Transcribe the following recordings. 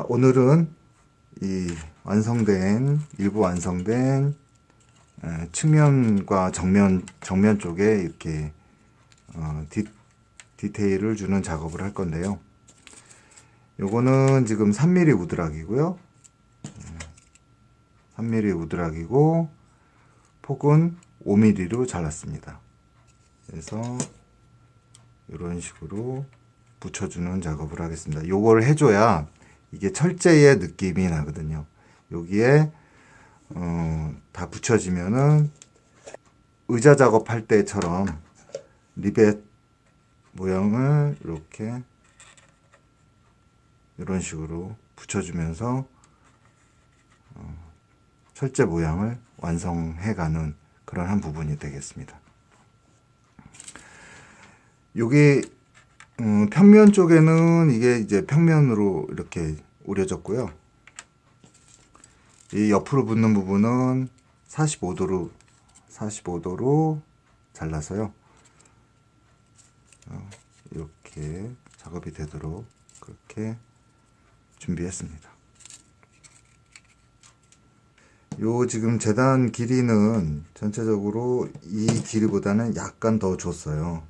자, 오늘은 이 완성된, 일부 완성된 에, 측면과 정면, 정면 쪽에 이렇게 어, 디, 디테일을 주는 작업을 할 건데요. 요거는 지금 3mm 우드락이고요. 3mm 우드락이고 폭은 5mm로 잘랐습니다. 그래서 이런 식으로 붙여주는 작업을 하겠습니다. 요걸 해줘야 이게 철제의 느낌이 나거든요. 여기에 어, 다 붙여지면은 의자 작업할 때처럼 리벳 모양을 이렇게 이런 식으로 붙여주면서 어, 철제 모양을 완성해가는 그런 한 부분이 되겠습니다. 여기 음, 평면 쪽에는 이게 이제 평면으로 이렇게 오려졌고요. 이 옆으로 붙는 부분은 45도로 45도로 잘라서요. 어, 이렇게 작업이 되도록 그렇게 준비했습니다. 요 지금 재단 길이는 전체적으로 이 길이보다는 약간 더 줬어요.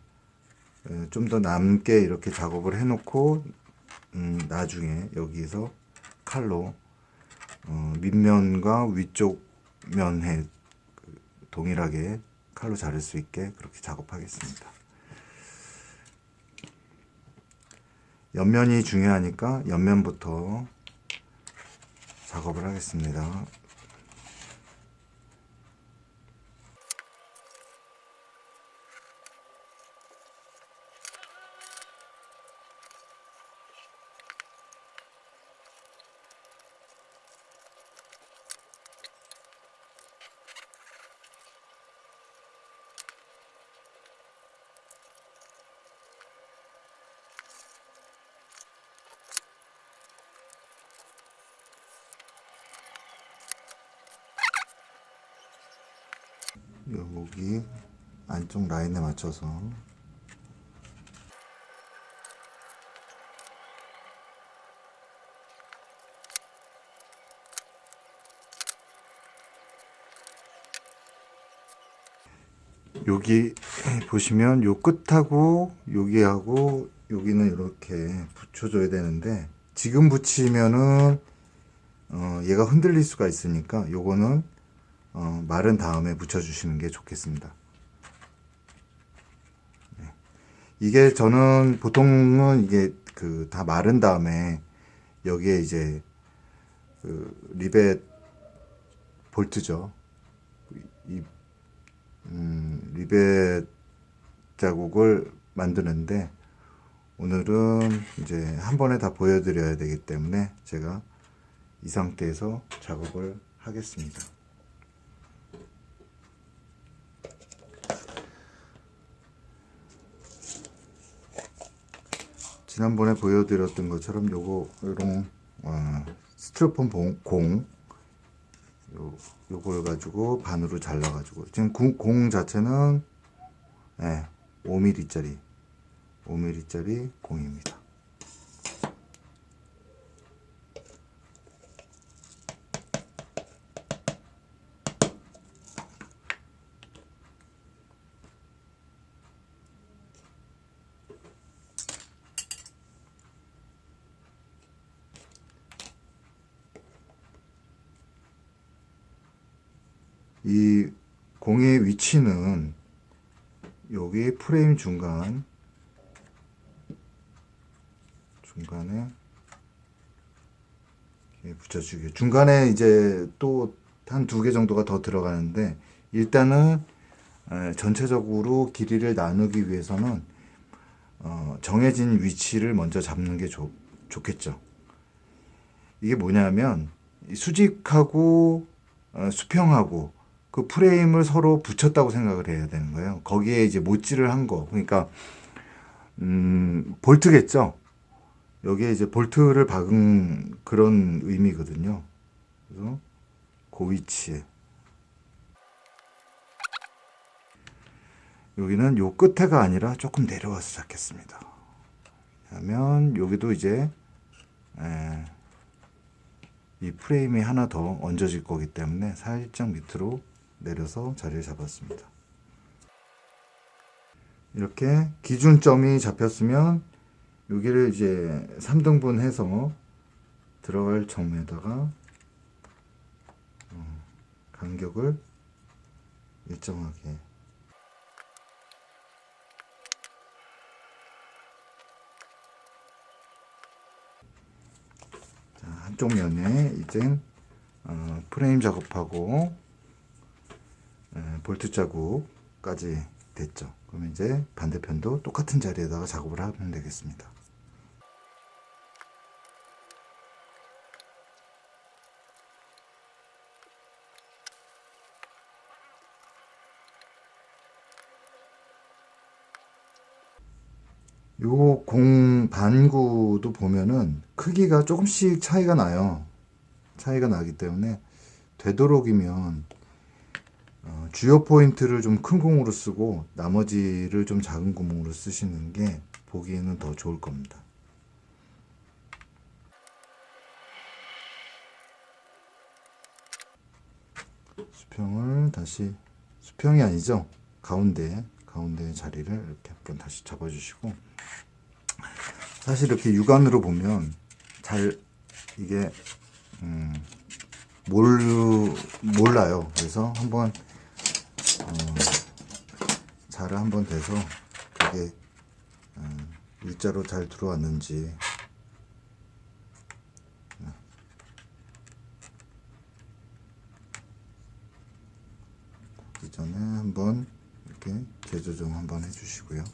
좀 더 남게 이렇게 작업을 해놓고 음, 나중에 여기서 칼로 어, 밑면과 위쪽 면에 그 동일하게 칼로 자를 수 있게 그렇게 작업하겠습니다. 옆면이 중요하니까 옆면부터 작업을 하겠습니다. 여기 안쪽 라인에 맞춰서. 여기 보시면 요 끝하고 여기하고 여기는 이렇게 붙여줘야 되는데 지금 붙이면은 어 얘가 흔들릴 수가 있으니까 요거는 어, 마른 다음에 붙여주시는 게 좋겠습니다. 네. 이게 저는 보통은 이게 그 다 마른 다음에 여기에 이제 그 리벳 볼트죠. 이 음, 리벳 자국을 만드는데 오늘은 이제 한 번에 다 보여드려야 되기 때문에 제가 이 상태에서 작업을 하겠습니다. 지난번에 보여드렸던 것처럼 요거 요런 어, 스티로폼 봉, 공 요, 요걸 가지고 반으로 잘라 가지고 지금 공, 공 자체는 네, 5mm짜리 5mm짜리 공입니다. 이 공의 위치는 여기 프레임 중간 중간에 붙여주기 중간에 이제 또 한 두 개 정도가 더 들어가는데 일단은 에, 전체적으로 길이를 나누기 위해서는 어, 정해진 위치를 먼저 잡는 게 좋, 좋겠죠. 이게 뭐냐면 이 수직하고 어, 수평하고 그 프레임을 서로 붙였다고 생각을 해야 되는 거예요. 거기에 이제 못질을 한 거. 그러니까 음, 볼트겠죠. 여기에 이제 볼트를 박은 그런 의미거든요. 그래서 그 위치에 여기는 요 끝에가 아니라 조금 내려와서 잡겠습니다. 그러면 여기도 이제 에, 이 프레임이 하나 더 얹어질 거기 때문에 살짝 밑으로 내려서 자리를 잡았습니다. 이렇게 기준점이 잡혔으면 여기를 이제 3등분 해서 들어갈 점에다가 어, 간격을 일정하게 자, 한쪽 면에 이제 어, 프레임 작업하고 에, 볼트 자국까지 됐죠. 그러면 이제 반대편도 똑같은 자리에다가 작업을 하면 되겠습니다. 요 공 반구도 보면은 크기가 조금씩 차이가 나요. 차이가 나기 때문에 되도록이면 어, 주요 포인트를 좀 큰 공으로 쓰고 나머지를 좀 작은 구멍으로 쓰시는 게 보기에는 더 좋을 겁니다. 수평을 다시 수평이 아니죠. 가운데 가운데 자리를 이렇게 한번 다시 잡아주시고 사실 이렇게 육안으로 보면 잘 이게 음, 모르, 몰라요. 그래서 한번 어, 자를 한번 대서 그게 어, 일자로 잘 들어왔는지 그 전에 한번 이렇게 재조정 한번 해주시고요.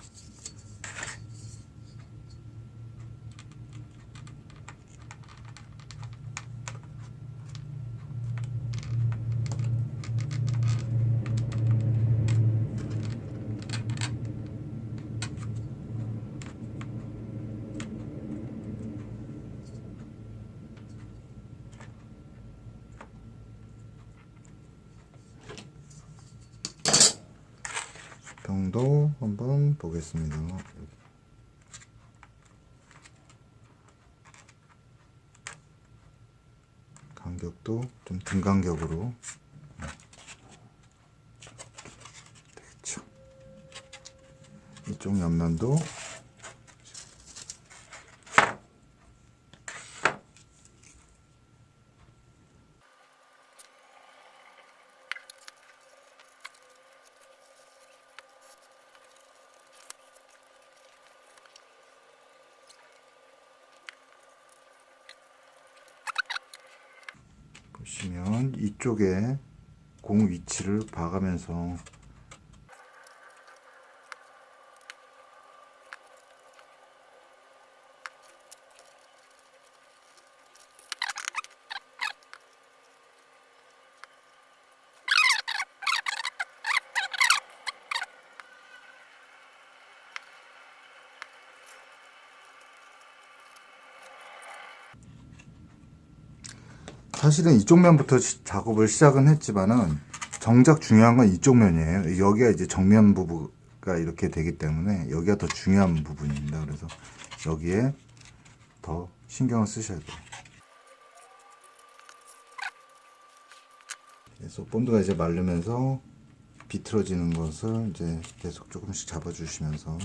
수평도 한번 보겠습니다. 간격도 좀 등간격으로 되겠죠. 이쪽 옆면도 보시면 이쪽에 공 위치를 봐가면서 사실은 이쪽 면부터 시- 작업을 시작은 했지만은 정작 중요한 건 이쪽 면이에요. 여기가 이제 정면 부부가 이렇게 되기 때문에 여기가 더 중요한 부분입니다. 그래서 여기에 더 신경을 쓰셔야 돼요. 그래서 본드가 이제 마르면서 비틀어지는 것을 이제 계속 조금씩 잡아주시면서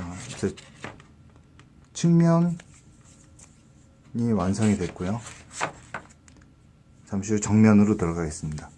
자, 이제 측면이 완성이 됐고요. 잠시 후 정면으로 들어가겠습니다.